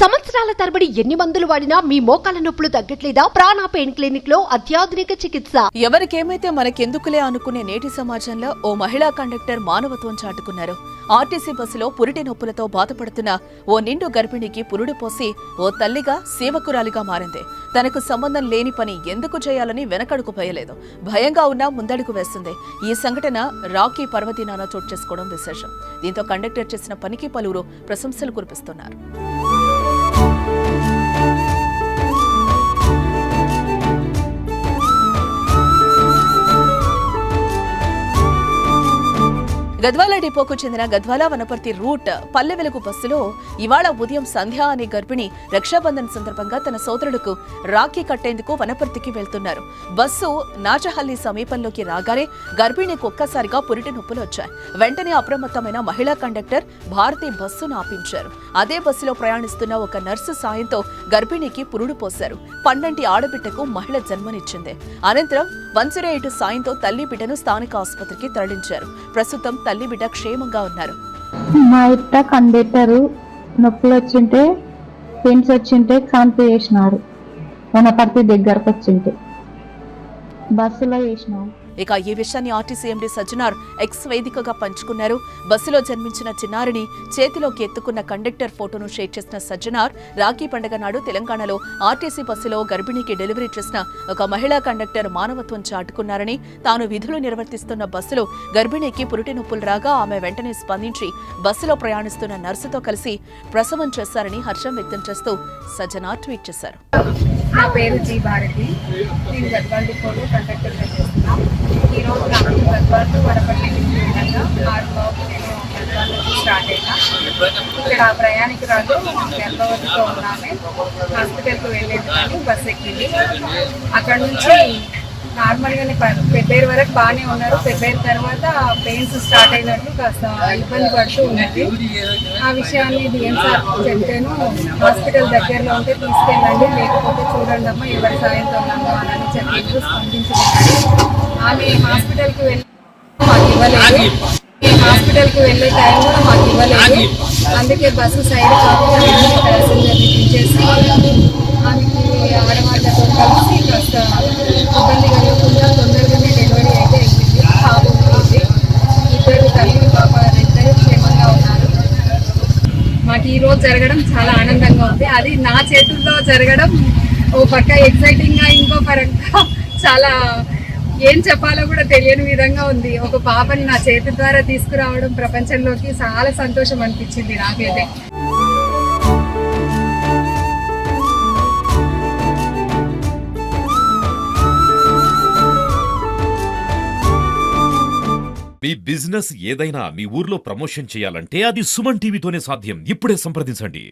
సంవత్సరాల తరబడి ఎన్ని మందులు వాడినా మీ మోకాల నొప్పులు తగ్గట్లేదా? ప్రాణ పెయిన్ క్లినిక్లో అత్యాధునిక చికిత్స. ఎవరికేమైతే మనకెందుకులే అనుకునే నేటి సమాజంలో ఓ మహిళా కండక్టర్ మానవత్వం చాటుకున్నారు. ఆర్టీసీ బస్సులో పురిటి నొప్పులతో బాధపడుతున్న ఓ నిండు గర్భిణికి పురుడు పోసి ఓ తల్లిగా సేవకురాలిగా మారింది. తనకు సంబంధం లేని పని ఎందుకు చేయాలని వెనకడుకు పోయలేదు భయంగా ఉన్నా ముందడుగు వేస్తుంది. ఈ సంఘటన రాకీ పర్వదినాన చోటు చేసుకోవడం విశేషం. దీంతో కండక్టర్ చేసిన పనికి పలువురు ప్రశంసలు కురిపిస్తున్నారు. గద్వాల డిపోకు చెందిన గద్వాల వనపర్తి రూట్ పల్లె వెలుగు బస్సులో ఇవాళ ఉదయం సంధ్య అనే గర్భిణి రక్షాబంధన్ సందర్భంగా తన సోదరుడుకు రాఖీ కట్టేందుకు వనపర్తికి వెళ్తున్నారు. బస్సు నాచహల్లి సమీపంలోకి రాగానే గర్భిణికి ఒక్కసారిగా పురిటి నొప్పులు వచ్చాయి. వెంటనే అప్రమత్తమైన మహిళా కండక్టర్ భారతి బస్సును ఆపించారు. అదే బస్సులో ప్రయాణిస్తున్న ఒక నర్సు సాయంతో గర్భిణికి పురుడు పోశారు. పండంటి ఆడబిడ్డకు మహిళ జన్మనిచ్చింది. అనంతరం వన్ జీరో ఎయిట్ సాయంతో తల్లి బిడ్డను స్థానిక ఆసుపత్రికి తరలించారు. ప్రస్తుతం తల్లి బిడ్డ క్షేమంగా ఉన్నారు. మా ఇట్ట కందెట్టారు నొప్పులు వచ్చింటే పెయిన్స్ వచ్చింటే కాన్పు చేసినారు. వనపర్తి దగ్గరకు వచ్చింటే బస్సులో చేసినారు ఇక ఈ విషయాన్ని ఆర్టీసీ ఎండీ సజ్జనార్ ఎక్స్ వేదికగా పంచుకున్నారు. బస్సులో జన్మించిన చిన్నారిని చేతిలోకి ఎత్తుకున్న కండక్టర్ ఫోటోను షేర్ చేసిన సజ్జనార్ రాఖీ పండగ నాడు తెలంగాణలో ఆర్టీసీ బస్సులో గర్భిణికి డెలివరీ చేసిన ఒక మహిళా కండక్టర్ మానవత్వం చాటుకున్నారని తాను విధులు నిర్వర్తిస్తున్న బస్సులో గర్భిణికి పురిటి నొప్పులు రాగా ఆమె వెంటనే స్పందించి బస్సులో ప్రయాణిస్తున్న నర్సుతో కలిసి ప్రసవం చేశారని హర్షం వ్యక్తం చేస్తూ సజ్జనార్ ట్వీట్ చేశారు. నా పేరు జీ భారతి. నేను గద్వాల్ డిపోలో కండక్టర్గా చేస్తున్నాను నాకు వడపల్లి ఆరు బాబు నేను నుంచి స్టార్ట్ అయినా. ఇక్కడ ప్రయాణికురాలు గర్భవతితో ఉన్నామే. హాస్పిటల్కి వెళ్ళేది కానీ బస్ ఎక్కింది. అక్కడ నుంచి నార్మల్గానే పెబ్బేరు వరకు బాగానే ఉన్నారు. పెబ్బేరు తర్వాత పెయిన్స్ స్టార్ట్ అయినట్లు కాస్త ఇబ్బంది పడుతూ ఉన్నది. ఆ విషయాన్ని డిఎం సార్ హాస్పిటల్ దగ్గరలో ఉంటే తీసుకెళ్ళండి లేకపోతే చూడండి అమ్మా ఎవరి సాయంతో ఉన్నామో అని చెప్పి స్పందించుకున్నారు ఆమె హాస్పిటల్కి వెళ్ళి మాకు ఇవ్వలేదు. హాస్పిటల్కి వెళ్ళే టైం కూడా మాకు ఇవ్వలేదు. అందుకే బస్సు సైడ్ కాకుండా ప్యాసింజర్ని దించేసి ఆమెకి ఆడవాళ్ళతో కలిసి కాస్త ఇబ్బంది కలగకుండా తొందరగానే డెలివరీ అయితే అయింది పాపం ఉంది ఇద్దరు తల్లి పాప ఇద్దరు క్షేమంగా ఉన్నారు. మాకు ఈ రోజు జరగడం చాలా ఆనందంగా ఉంది. అది నా చేతుల్లో జరగడం ఓ పక్క ఎక్సైటింగ్గా ఇంకో పరంగా చాలా ఏం చెప్పాలో కూడా తెలియని విధంగా ఉంది. ఒక పాపని నా చేతి ద్వారా తీసుకురావడం ప్రపంచంలోకి చాలా సంతోషం అనిపించింది నాకైతే. మీ బిజినెస్ ఏదైనా మీ ఊర్లో ప్రమోషన్ చేయాలంటే అది సుమన్ టీవీతోనే సాధ్యం. ఇప్పుడే సంప్రదించండి.